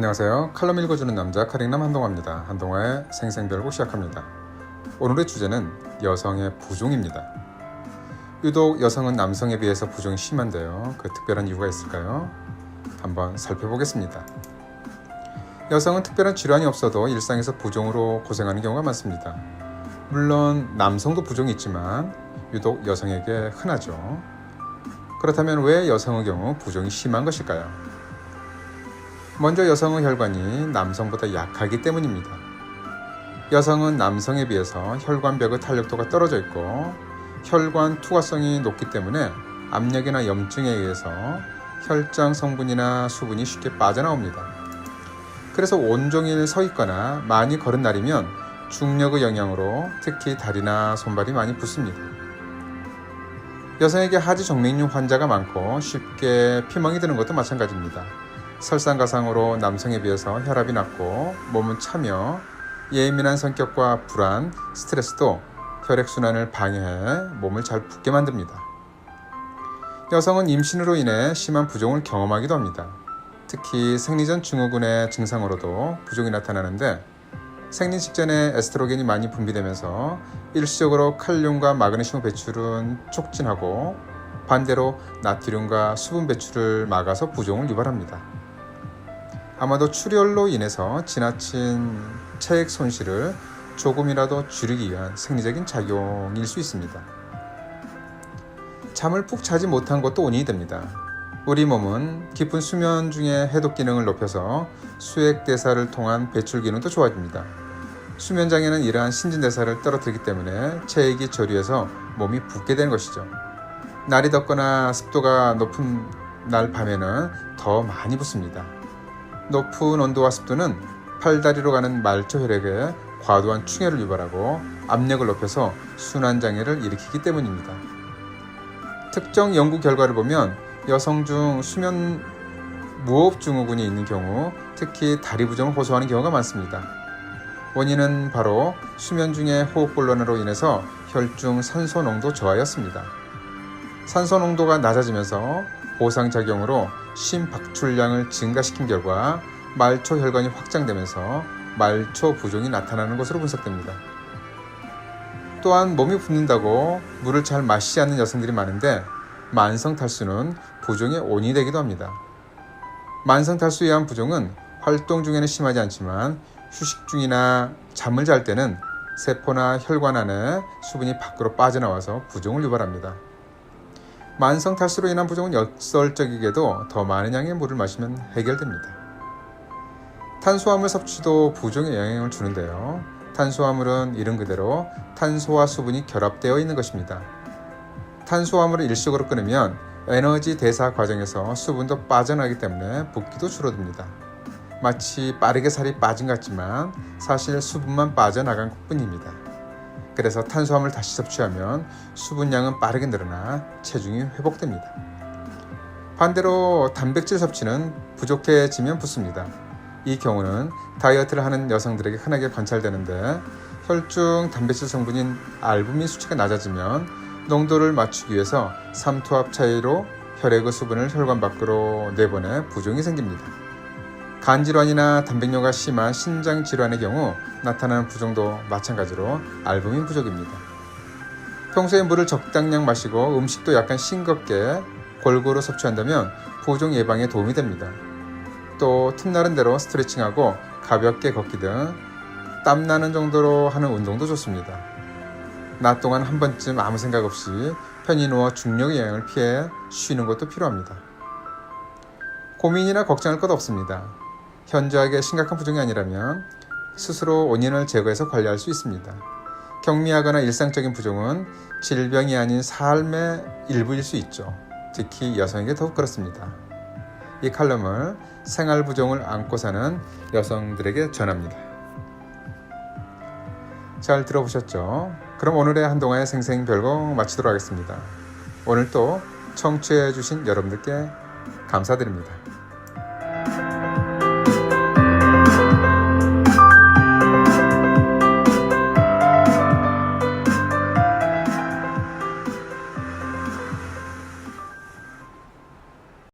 안녕하세요. 칼럼 읽어주는 남자 카링남 한동화입니다. 한동화의 생생별고 시작합니다. 오늘의 주제는 여성의 부종입니다. 유독 여성은 남성에 비해서 부종이 심한데요. 그 특별한 이유가 있을까요? 한번 살펴보겠습니다. 여성은 특별한 질환이 없어도 일상에서 부종으로 고생하는 경우가 많습니다. 물론 남성도 부종이 있지만 유독 여성에게 흔하죠. 그렇다면 왜 여성의 경우 부종이 심한 것일까요? 먼저 여성의 혈관이 남성보다 약하기 때문입니다. 여성은 남성에 비해서 혈관벽의 탄력도가 떨어져 있고 혈관 투과성이 높기 때문에 압력이나 염증에 의해서 혈장 성분이나 수분이 쉽게 빠져나옵니다. 그래서 온종일 서 있거나 많이 걸은 날이면 중력의 영향으로 특히 다리나 손발이 많이 붓습니다. 여성에게 하지 정맥류 환자가 많고 쉽게 피멍이 드는 것도 마찬가지입니다. 설상가상으로 남성에 비해서 혈압이 낮고 몸은 차며 예민한 성격과 불안, 스트레스도 혈액순환을 방해해 몸을 잘 붓게 만듭니다. 여성은 임신으로 인해 심한 부종을 경험하기도 합니다. 특히 생리전 증후군의 증상으로도 부종이 나타나는데 생리 직전에 에스트로겐이 많이 분비되면서 일시적으로 칼륨과 마그네슘 배출은 촉진하고 반대로 나트륨과 수분 배출을 막아서 부종을 유발합니다. 아마도 출혈로 인해서 지나친 체액 손실을 조금이라도 줄이기 위한 생리적인 작용일 수 있습니다. 잠을 푹 자지 못한 것도 원인이 됩니다. 우리 몸은 깊은 수면 중에 해독 기능을 높여서 수액 대사를 통한 배출 기능도 좋아집니다. 수면 장애는 이러한 신진 대사를 떨어뜨리기 때문에 체액이 저류해서 몸이 붓게 되는 것이죠. 날이 덥거나 습도가 높은 날 밤에는 더 많이 붓습니다. 높은 온도와 습도는 팔다리로 가는 말초 혈액에 과도한 충혈을 유발하고 압력을 높여서 순환 장애를 일으키기 때문입니다. 특정 연구 결과를 보면 여성 중 수면 무호흡 증후군이 있는 경우 특히 다리 부종을 호소하는 경우가 많습니다. 원인은 바로 수면 중에 호흡 곤란으로 인해서 혈중 산소 농도 저하였습니다. 산소 농도가 낮아지면서 보상 작용으로 심박출량을 증가시킨 결과 말초 혈관이 확장되면서 말초 부종이 나타나는 것으로 분석됩니다. 또한 몸이 붓는다고 물을 잘 마시지 않는 여성들이 많은데 만성 탈수는 부종의 원인이 되기도 합니다. 만성 탈수에 의한 부종은 활동 중에는 심하지 않지만 휴식 중이나 잠을 잘 때는 세포나 혈관 안에 수분이 밖으로 빠져나와서 부종을 유발합니다. 만성 탈수로 인한 부종은 역설적이게도 더 많은 양의 물을 마시면 해결됩니다. 탄수화물 섭취도 부종에 영향을 주는데요. 탄수화물은 이름 그대로 탄소와 수분이 결합되어 있는 것입니다. 탄수화물을 일식으로 끊으면 에너지 대사 과정에서 수분도 빠져나기 때문에 붓기도 줄어듭니다. 마치 빠르게 살이 빠진 것 같지만 사실 수분만 빠져나간 것 뿐입니다. 그래서 탄수화물 다시 섭취하면 수분량은 빠르게 늘어나 체중이 회복됩니다. 반대로 단백질 섭취는 부족해지면 붓습니다. 이 경우는 다이어트를 하는 여성들에게 흔하게 관찰되는데 혈중 단백질 성분인 알부민 수치가 낮아지면 농도를 맞추기 위해서 삼투압 차이로 혈액의 수분을 혈관 밖으로 내보내 부종이 생깁니다. 간 질환이나 단백뇨가 심한 신장 질환의 경우 나타나는 부종도 마찬가지로 알부민 부족입니다. 평소에 물을 적당량 마시고 음식도 약간 싱겁게 골고루 섭취한다면 부종 예방에 도움이 됩니다. 또 틈나는 대로 스트레칭하고 가볍게 걷기 등 땀나는 정도로 하는 운동도 좋습니다. 낮 동안 한 번쯤 아무 생각 없이 편히 누워 중력의 영향을 피해 쉬는 것도 필요합니다. 고민이나 걱정할 것 없습니다. 현저하게 심각한 부종이 아니라면 스스로 원인을 제거해서 관리할 수 있습니다. 경미하거나 일상적인 부종은 질병이 아닌 삶의 일부일 수 있죠. 특히 여성에게 더욱 그렇습니다. 이 칼럼을 생활 부종을 안고 사는 여성들에게 전합니다. 잘 들어보셨죠? 그럼 오늘의 한동안의 생생 별거 마치도록 하겠습니다. 오늘 또 청취해 주신 여러분들께 감사드립니다.